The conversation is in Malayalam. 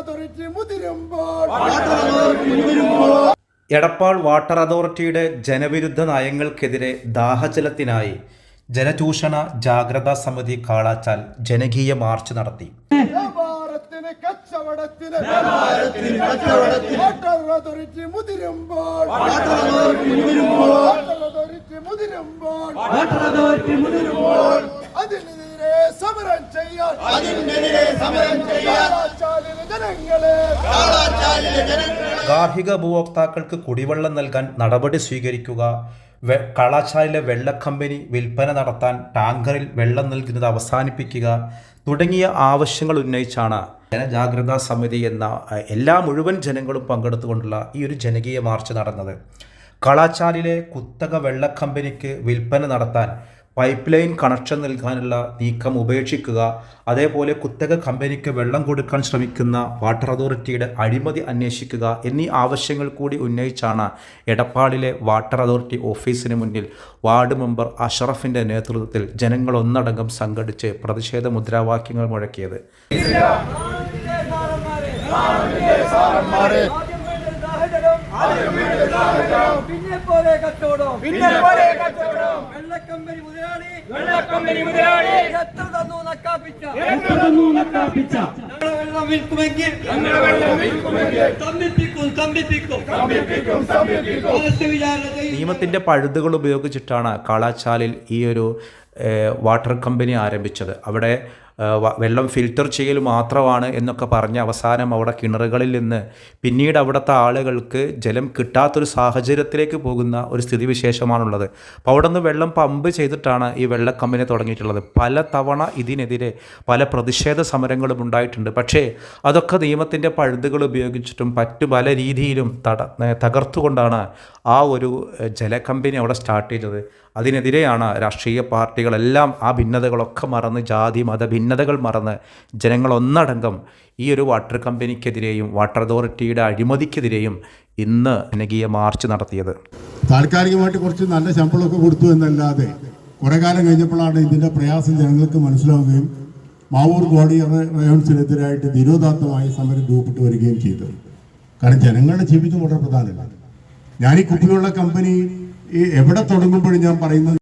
അതോറിറ്റി മുതിരുമ്പോൾ. എടപ്പാൾ വാട്ടർ അതോറിറ്റിയുടെ ജനവിരുദ്ധ നയങ്ങൾക്കെതിരെ ദാഹജലത്തിനായി ജനചൂഷണ ജാഗ്രതാ സമിതി കാളാച്ചാൽ ജനകീയ മാർച്ച് നടത്തി. അതിനെതിരെ സമരം ചെയ്യാൻ. അതിനെതിരെ സമരം ചെയ്യാൻ. ഗാർഹിക ഉപഭോക്താക്കൾക്ക് കുടിവെള്ളം നൽകാൻ നടപടി സ്വീകരിക്കുക. കളാശാലയിലെ വെള്ളക്കമ്പനി വിൽപ്പന നടത്താൻ ടാങ്കറിൽ വെള്ളം നൽകുന്നത് അവസാനിപ്പിക്കുക തുടങ്ങിയ ആവശ്യങ്ങൾ ഉന്നയിച്ചാണ് ജനജാഗ്രതാ സമിതി എന്ന എല്ലാ മുഴുവൻ ജനങ്ങളും പങ്കെടുത്തുകൊണ്ടുള്ള ഈ ഒരു ജനകീയ മാർച്ച് നടന്നത്. കളാച്ചാലിലെ കുത്തക വെള്ളക്കമ്പനിക്ക് വിൽപ്പന നടത്താൻ പൈപ്പ് ലൈൻ കണക്ഷൻ നൽകാനുള്ള നീക്കം ഉപേക്ഷിക്കുക അതേപോലെ കുത്തക കമ്പനിക്ക് വെള്ളം കൊടുക്കാൻ ശ്രമിക്കുന്ന വാട്ടർ അതോറിറ്റിയുടെ അഴിമതി അന്വേഷിക്കുക എന്നീ ആവശ്യങ്ങൾ കൂടി ഉന്നയിച്ചാണ് എടപ്പാളിലെ വാട്ടർ അതോറിറ്റി ഓഫീസിന് മുന്നിൽ വാർഡ് മെമ്പർ അഷറഫിന്റെ നേതൃത്വത്തിൽ ജനങ്ങൾ ഒന്നടങ്കം സംഘടിച്ച് പ്രതിഷേധ മുദ്രാവാക്യങ്ങൾ മുഴക്കിയത്. പിന്നെ പോലെ കച്ചവടം പിന്നെ പോലെ കച്ചവടം. വെള്ളക്കമ്പനി മുതലാളി. എത്ര തന്നു നക്കാപ്പിച്ച? എത്ര തന്നു നക്കാപ്പിച്ച? വെള്ളം വിൽക്കുമെങ്കിൽ വെള്ളം വിൽക്കുമെങ്കിൽ നിയമത്തിന്റെ പഴുതുകൾ ഉപയോഗിച്ചിട്ടാണ് കാളാച്ചാലിൽ ഈ ഒരു വാട്ടർ കമ്പനി ആരംഭിച്ചത്. അവിടെ വെള്ളം ഫിൽറ്റർ ചെയ്യൽ മാത്രമാണ് എന്നൊക്കെ പറഞ്ഞ് അവസാനം അവിടെ കിണറുകളിൽ നിന്ന് പിന്നീട് അവിടുത്തെ ആളുകൾക്ക് ജലം കിട്ടാത്തൊരു സാഹചര്യത്തിലേക്ക് പോകുന്ന ഒരു സ്ഥിതിവിശേഷമാണുള്ളത്. അപ്പോൾ അവിടെ നിന്ന് വെള്ളം പമ്പ് ചെയ്തിട്ടാണ് ഈ വെള്ളക്കമ്പനി തുടങ്ങിയിട്ടുള്ളത്. പല തവണ ഇതിനെതിരെ പല പ്രതിഷേധ സമരങ്ങളും ഉണ്ടായിട്ടുണ്ട്. പക്ഷേ അതൊക്കെ നിയമത്തിന്റെ പഴുതുകൾ ഉപയോഗിച്ചിട്ടും മറ്റു പല രീതിയിലും തട തകർത്തുകൊണ്ടാണ് ആ ഒരു ജലക്കമ്പനി അവിടെ സ്റ്റാർട്ട് ചെയ്തത്. അതിനെതിരെയാണ് രാഷ്ട്രീയ പാർട്ടികളെല്ലാം ആ ഭിന്നതകളൊക്കെ മറന്ന് ജാതി മത ഭിന്നതകൾ മറന്ന് ജനങ്ങൾ ഒന്നടങ്കം ഈ ഒരു വാട്ടർ കമ്പനിക്കെതിരെയും വാട്ടർ അതോറിറ്റിയുടെ അഴിമതിക്കെതിരെയും ഇന്ന് ജനകീയ മാർച്ച് നടത്തിയത്. താൽക്കാലികമായിട്ട് കുറച്ച് നല്ല ശമ്പളമൊക്കെ കൊടുത്തു എന്നല്ലാതെ കുറെ കാലം കഴിഞ്ഞപ്പോഴാണ് ഇതിന്റെ പ്രയാസം ജനങ്ങൾക്ക് മനസ്സിലാവുകയും മാവൂർ ഗോഡിയർ റയോൺസിനെതിരായിട്ട് നിരോധാത്മമായി സമരം രൂപപ്പെട്ടു വരികയും ചെയ്തു. കാരണം ജനങ്ങളുടെ ജീവിതം വളരെ പ്രധാനമാണ്. ഞാൻ ഈ കുപ്പിവെള്ള കമ്പനി എവിടെ തുടങ്ങുമ്പോഴും ഞാൻ പറയുന്നത്